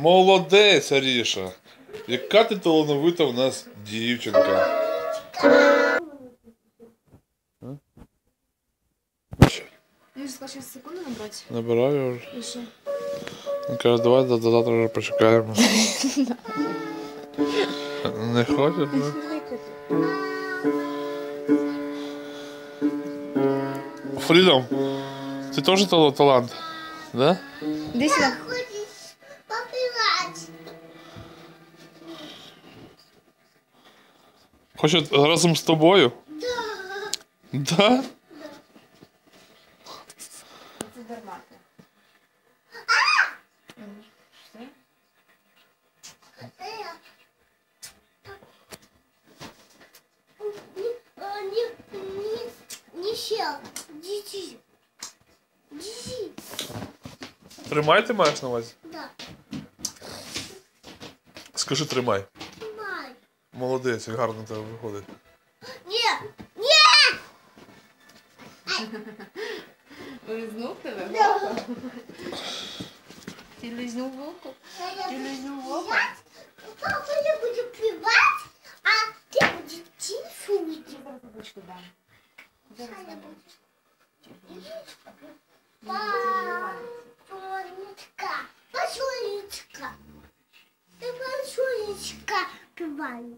Молодець, Аріша. Яка ти талановита в нас дівчинка. Ну, сказал, сейчас секунду набрать. Набираю вже. Еще. Він каже, давай до, до завтра вже почекаємо. Не хочеш? ну? Фрідом, ти теж тал- талант? Да? Иди сюда. Хоче разом з тобою? Да? Не сел. Диди. Тримай ти маєш на увазі? Да. Скажи тримай. Молодець, як гарно тебе виходить. Не, не. Лизнув тебе? Ти лизнув вилку? Ти лизнув вилку? Папа не будет пивать, а ты будешь тифуть. Ручку дам. Па, Сонечка, посолечка. Ты посолечка cavalo.